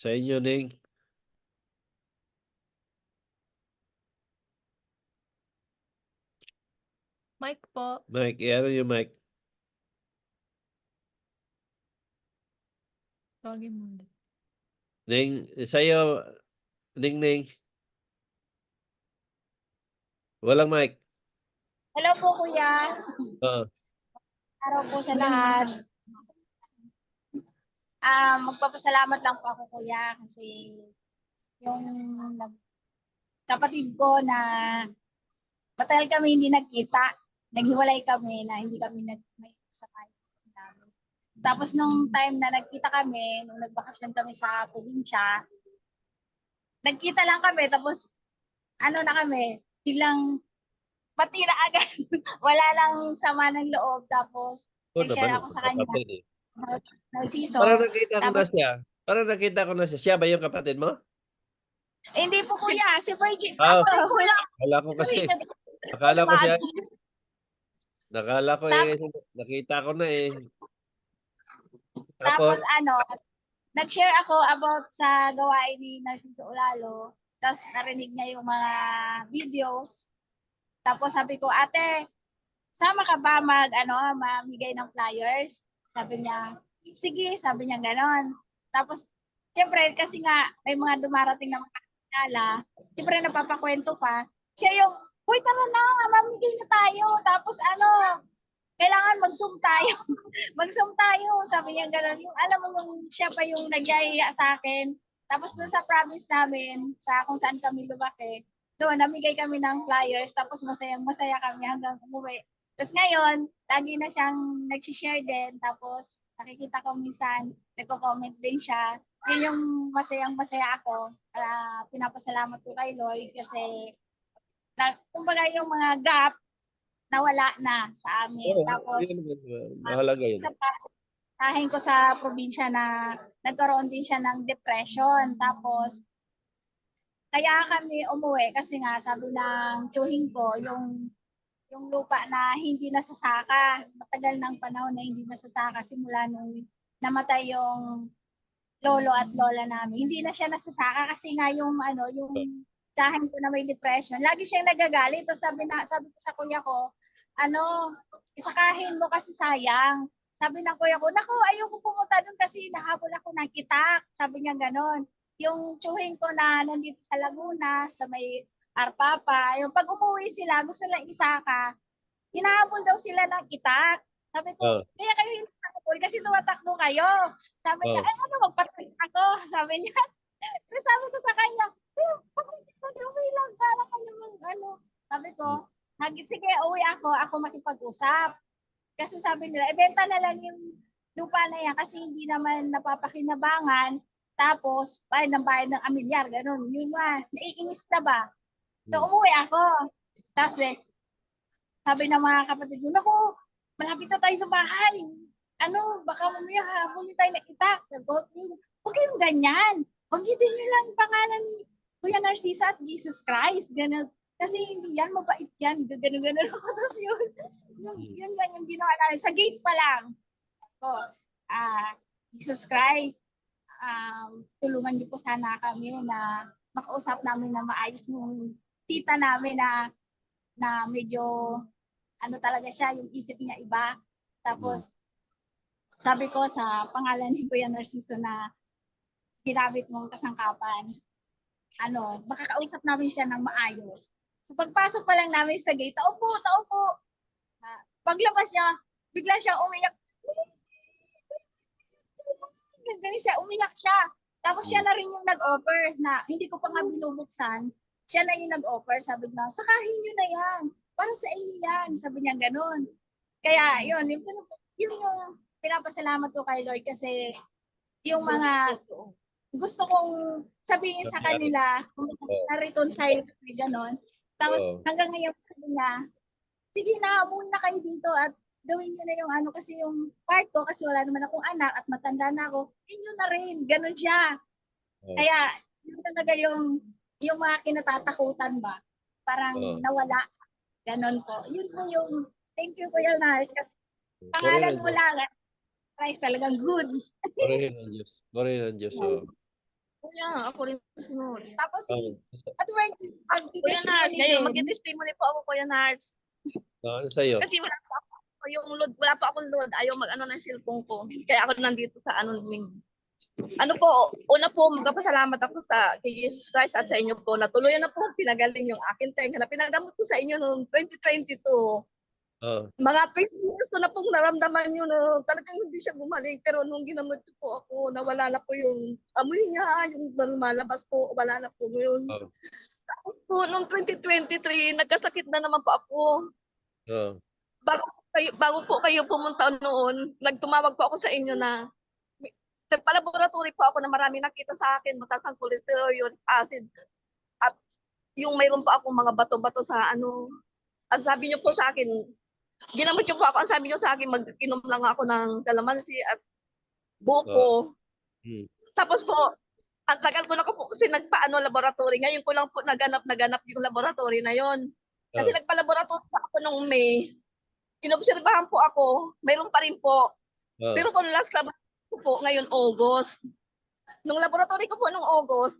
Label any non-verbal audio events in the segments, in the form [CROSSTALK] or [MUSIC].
Sa inyo, Ning. Mike po. Mike, i-ano yung mic. Tawagin mo ulit. Ning, sa'yo, Ning Ning. Walang mic. Hello po, kuya. Oo. Araw po sa lahat. Ah, magpapasalamat lang po ako, kuya, kasi yung nag kapatid ko na matagal kami hindi nagkita. Naghiwalay kami na hindi kami nag may sa namin. Tapos nung time na nagkita kami, nung nagbakasyon kami sa probinsya, nagkita lang kami, tapos ano na kami, biglang pati na agad. [LAUGHS] Wala lang sama ng loob. Tapos, Nag-share naman, ako sa kanya. kapatid eh. Narciso. Parang nakita ko na Tapos- siya. Parang nakita ko na siya. Siya ba yung kapatid mo? Eh, hindi po kuya, si Virgin. Ah. Ako, kuya. Akala ko kasi. Akala ko siya. Nakala ko eh. Nakita ko na eh. Tapos Tapos, ano, nag-share ako about sa gawain ni Narciso Olalo. Tapos narinig niya yung mga videos. Tapos sabi ko, ate, sama ka ba mag, ano, mamigay ng flyers? Sabi niya, sige, sabi niya ganon. Tapos, siyempre, kasi nga, may mga dumarating na mga kakilala, siyempre napapakwento pa, siya yung, Uy, tara na, mamigay na tayo. Tapos ano, kailangan mag-zoom tayo. [LAUGHS] mag-zoom tayo. Sabi niya gano'n. Yung alam mo, yung siya pa yung nagyayaya sa akin. Tapos doon sa province namin, sa kung saan kami lumaki, doon, namigay kami ng flyers. Tapos masayang masaya kami hanggang umuwi. Tapos ngayon, lagi na siyang nag-share din. Tapos nakikita ko minsan, nagko-comment din siya. Yun yung masayang masaya ako. Ah, pinapasalamat ko kay Lord kasi na, kumbaga yung mga gap nawala na sa amin. oo, Tapos, yun naman, mahalaga yun. sa tahin ko sa probinsya na nagkaroon din siya ng depression. Tapos, kaya kami umuwi kasi nga sabi ng tsuhin ko, yung yung lupa na hindi nasasaka, matagal ng panahon na hindi nasasaka simula nung namatay yung lolo at lola namin. Hindi na siya nasasaka kasi nga yung ano, yung tahin ko na may depression. Lagi siyang nagagalit. Tapos sabi na sabi ko sa kuya ko, ano, isakahin mo kasi sayang. Sabi ng kuya ko, naku, ayoko pumunta doon kasi nahabol ako ng kitak. Sabi niya ganon. Yung tsuhin ko na nandito sa Laguna, sa may Arpapa, yung pag umuwi sila, gusto lang isaka, hinahabol daw sila ng kitak. Sabi ko, Oh. kaya kayo hinahabol kasi tumatakbo kayo. Sabi niya, Oh. ay ano, magpatuloy ako. [LAUGHS] Sabi niya, so sabi ko sa kanya, eh, bakit ko lang, kala ka naman, ano. Sabi ko, Nag, sige, uwi ako, ako makipag-usap. Kasi sabi nila, ibenta na lang yung lupa na yan kasi hindi naman napapakinabangan. Tapos, bayad ng bayad ng amilyar, ganun. Yung mga, naiinis na ba? So, Hmm. umuwi ako. Tapos, de, sabi ng mga kapatid ko, naku, malapit na tayo sa bahay. Ano, baka mamaya habulin tayo na itak. Huwag kayong ganyan. Huwag din nyo lang yung pangalan ni Kuya Narcisa at Jesus Christ. Ganun. Kasi hindi yan, mabait yan. Ganun-ganun ako. [LAUGHS] Tapos yun, yun, yun lang yung ginawa namin. Sa gate pa lang. Ako, ah, Jesus Christ, um, tulungan niyo po sana kami na makausap namin na maayos yung tita namin na na medyo ano talaga siya, yung isip niya iba. Tapos, sabi ko sa pangalan ni Kuya Narciso na ginamit mong kasangkapan, ano, makakausap namin siya ng maayos. So pagpasok pa lang namin sa gate, tao po, tao po. Ah, paglabas niya, bigla siya umiyak. Ganun siya, umiyak siya. Tapos siya na rin yung nag-offer na hindi ko pa nga binubuksan. Siya na yung nag-offer, sabi niya, sakahin niyo na yan. Para sa inyo yan. Sabi niya ganun. Kaya yun, yung, yun yung pinapasalamat ko kay Lord kasi yung mga gusto kong sabihin sa kanila kung na-reconcile kami gano'n. Tapos Oo. hanggang ngayon sabi niya, sige na, muna kayo dito at gawin niyo na yung ano kasi yung part ko kasi wala naman akong anak at matanda na ako, inyo na rin, ganun siya. Oo. Kaya yun talaga yung yung mga kinatatakutan ba, parang Oo. nawala. Ganon po. Yun po yung thank you Kuya Nars kasi pangalan ang mo lang. Christ talagang goods. Purihin ang Diyos. Purihin ang Diyos. Kuya, ako rin sunod. Tapos si Oh, at work, pag Kuya Nars, ngayon mag-testimony po ako, Kuya Nars. ano sa'yo? Kasi wala pa ako yung load, wala pa akong load. Ayaw mag-ano ng cellphone ko. Kaya ako nandito sa ano ning ano po, una po, magpapasalamat ako sa kay Jesus Christ at sa inyo po. Natuluyan na po pinagaling yung akin tenga na pinagamot ko sa inyo noong 2022. Oh, Mga 20 years ko na pong naramdaman yun na talagang hindi siya gumaling. Pero nung ginamot po ako, nawala na po yung amoy niya, yung lumalabas po, wala na po yun. Oh. Tapos po, noong 2023, nagkasakit na naman po ako. oh, bago kayo, bago po kayo pumunta noon, nagtumawag po ako sa inyo na nagpa-laboratory po ako na marami nakita sa akin, mataas ang cholesterol, acid, at yung mayroon pa akong mga bato-bato sa ano. Ang sabi niyo po sa akin, ginamot niyo po ako, ang sabi niyo sa akin, mag-inom lang ako ng calamansi at buko. Hmm. Tapos po, ang tagal ko na ko po kasi nagpaano laboratory. Ngayon ko lang po naganap naganap yung laboratory na yon. Kasi Oh. nagpa-laboratory pa ako nung May. Inobserbahan po ako. Mayroon pa rin po. oh, Pero kung last laboratory ko po, ngayon August. Nung laboratory ko po nung August,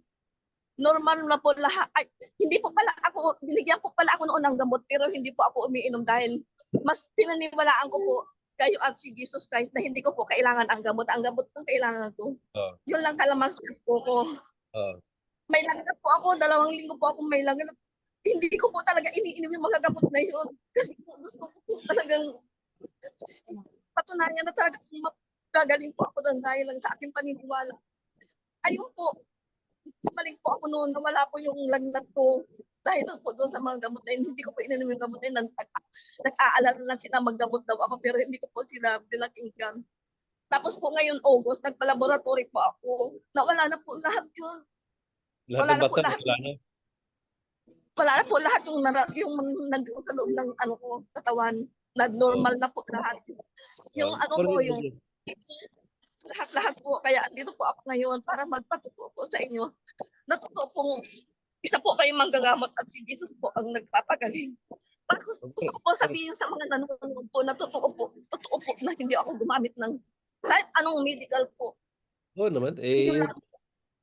normal na po lahat. Ay, hindi po pala ako, binigyan po pala ako noon ng gamot, pero hindi po ako umiinom dahil mas pinaniwalaan ko po kayo at si Jesus Christ na hindi ko po kailangan ang gamot. Ang gamot po kailangan ko. Oh. Yun lang kalaman po ko. oh, May lagnat po ako, dalawang linggo po ako may lagnat. Hindi ko po talaga iniinom yung mga gamot na yun. Kasi gusto ko po talagang patunayan na talaga gagaling po ako doon dahil lang sa aking paniniwala. Ayun po, gumaling po ako noon, nawala po yung lagnat ko dahil lang po doon sa mga gamot na yun. Hindi ko po ininom yung gamot na yun. Nag- Nag-aalala na sila maggamot daw ako pero hindi ko po sila pinakinggan. Tapos po ngayon August, nagpa-laboratory po ako. Nawala na po lahat yun. lahat wala ng na po wala na. wala na po lahat yung, nara- yung nandoon sa loob ng ano ko, katawan. Na normal na po lahat. Yung Oh, ano yun, yung yun. Lahat-lahat po. Kaya dito po ako ngayon para magpatuto po sa inyo. Natuto pong isa po kayong manggagamot at si Jesus po ang nagpapagaling. Para gusto ko po sabihin sa mga nanonood po na totoo po, totoo po na hindi ako gumamit ng kahit anong medical po. Oo naman. Eh, Yun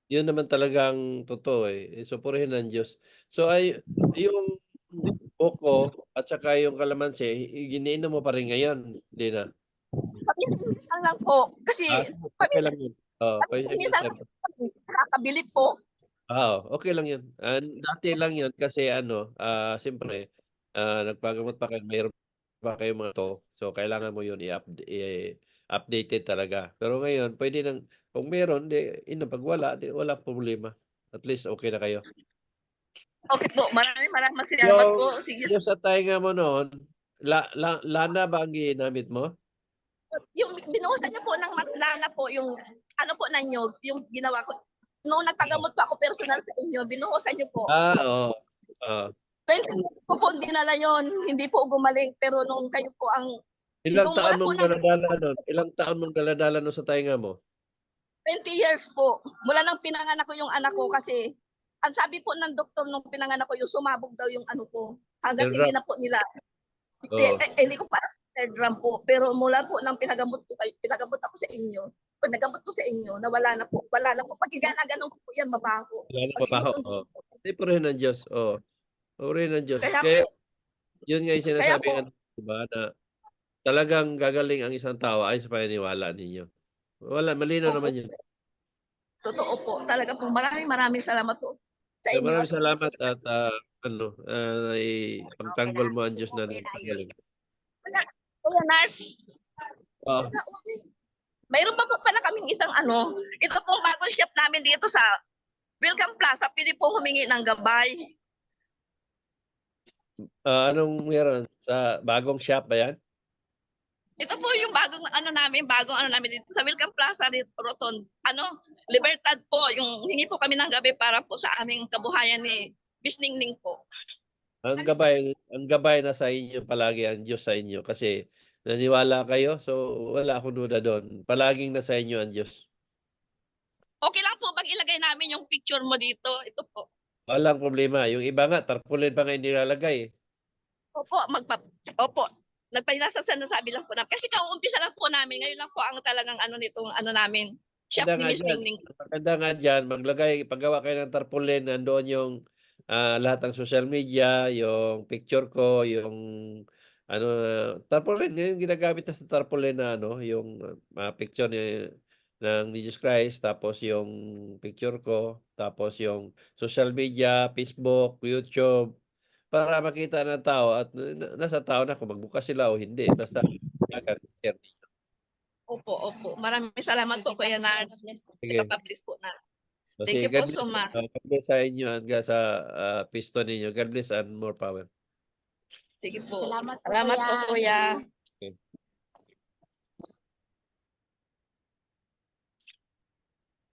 yun, naman talagang totoo eh. Eh, So, purihin ng Diyos. So, ay, yung boko at saka yung kalamansi, giniinom mo pa rin ngayon. Hindi na. Paminsan lang po. Kasi Ah, okay lang yun. Oh, pwede Paminsan- yun. nakakabili po. Ah, oh, okay lang yun. Ah, dati lang yun kasi ano, ah, siyempre, ah, nagpagamot pa kayo, mayroon pa kayo mga to. So, kailangan mo yun i-update, updated talaga. Pero ngayon, pwede nang, kung meron, di, ina, pag wala, di, wala problema. At least, okay na kayo. Okay po, maraming maraming salamat po. Sige, Yung sa tainga mo noon, la, la, lana ba ang ginamit mo? Yung binuhusan niyo po ng matlana po, yung ano po na nyog, yung ginawa ko. Noong nagpagamot pa ako personal sa inyo, binuhusan niyo po. Ah, oo. Ah. 20 years ko po dinala yon hindi po gumaling. Pero nung kayo po ang ilang taon po mong daladala noon? Ilang taon mong daladala noon sa tainga mo? 20 years po, mula nang pinanganak ko yung anak ko kasi ang sabi po ng doktor nung pinanganak ko yung sumabog daw yung ano ko. Hanggat Third hindi na po nila. Hindi, Oo. eh, hindi ko pa third round po. Pero mula po nang pinagamot ko kayo, pinagamot ako sa inyo. Pag nagamot ko sa inyo, nawala na po. Wala na po. Pag ganun ko po yan, mabaho. Wala na sinusunod Oh. Hindi, purihin ng Diyos. Oo. Purihin ng Diyos. Kaya Kaya, po, yun nga yung sinasabi nga, diba, na talagang gagaling ang isang tao ay sa paniniwala ninyo. Wala, malinaw Opo. naman yun. totoo po. Talaga po. Maraming maraming salamat po sa inyo. maraming salamat at ah, ano, uh, ipagtanggol mo ang Diyos na nagpagaling. Kuya Nars, Oh, mayroon pa po pala kaming isang ano, ito pong bagong shop namin dito sa Welcome Plaza, pwede po humingi ng gabay. ah, anong meron? Sa bagong shop ba yan? Ito po yung bagong ano namin, bagong ano namin dito sa Welcome Plaza dito, Roton. Ano, Libertad po, yung hingi po kami ng gabi para po sa aming kabuhayan ni Bisningning po. Ang gabay, ang gabay na sa inyo palagi ang Diyos sa inyo kasi naniwala kayo so wala akong duda doon. Palaging nasa inyo ang Diyos. Okay lang po pag ilagay namin yung picture mo dito. Ito po. Walang problema. Yung iba nga, tarpaulin pa nga hindi nilalagay. eh. Opo, magpa Opo. Nagpainasa sa nasabi lang po na kasi kauumpisa lang po namin. Ngayon lang po ang talagang ano nitong ano namin. Maganda ni nga Miss dyan. Ningning. Maganda nga dyan, maglagay, paggawa kayo ng tarpaulin, nandoon yung ah, lahat ng social media, yung picture ko, yung ano, tarpaulin, yung ginagamit na sa tarpaulin na ano, yung ah, picture ni ng Jesus Christ, tapos yung picture ko, tapos yung social media, Facebook, YouTube, para makita ng tao at na- nasa tao na kung magbukas sila o hindi. Basta share niyo. Opo, opo. Maraming salamat po, Kuya Nard. Sige. Ipapublish po na. Thank sige, you po God so bless, much. ah, God bless sa inyo hanggang sa ah, piston ninyo. God bless and more power. Sige po. Salamat Salamat po, Kuya. Kuya.